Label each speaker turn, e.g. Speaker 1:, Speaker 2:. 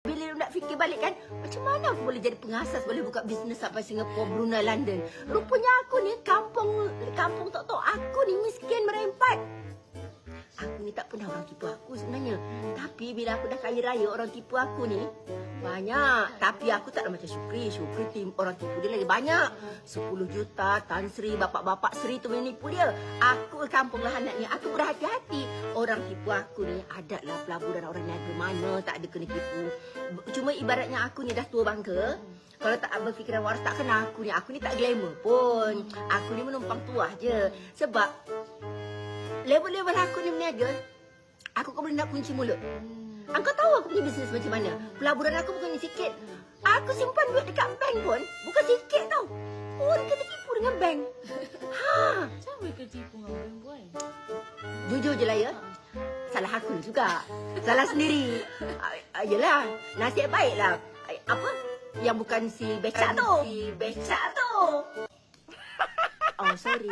Speaker 1: Bila nak fikir balik kan, macam mana aku boleh jadi pengasas, boleh buka bisnes sampai Singapura, Brunei, London. Rupanya aku ni kampung kampung tahu aku ni miskin ni tak pernah orang tipu aku sebenarnya. Tapi bila aku dah kaya raya orang tipu aku ni banyak. Tapi aku tak macam Syukri. Syukri tim orang tipu dia lagi banyak. 10 juta Tan Sri, bapak-bapak Sri tu menipu dia. Aku kampung lah anak ni. Aku berhati-hati. Orang tipu aku ni ada lah pelaburan orang niaga mana tak ada kena tipu. Cuma ibaratnya aku ni dah tua bangka. Kalau tak berfikiran waras tak kena aku ni. Aku ni tak glamour pun. Aku ni menumpang tuah je. Sebab level-level aku ni berniaga, aku kau boleh nak kunci mulut. Engkau tahu aku punya bisnes macam mana? Pelaburan aku bukannya sikit. Aku simpan duit dekat bank pun bukan sikit tau. Orang kena tipu dengan bank. Ha,
Speaker 2: mana kau tipu dengan orang boy?
Speaker 1: jujur je lah ya. Salah aku juga. Salah sendiri. Ah, ah, Yelah, nasib baik lah. Ah, Apa? Yang bukan si becak tu. Si becak tu. Oh, sorry.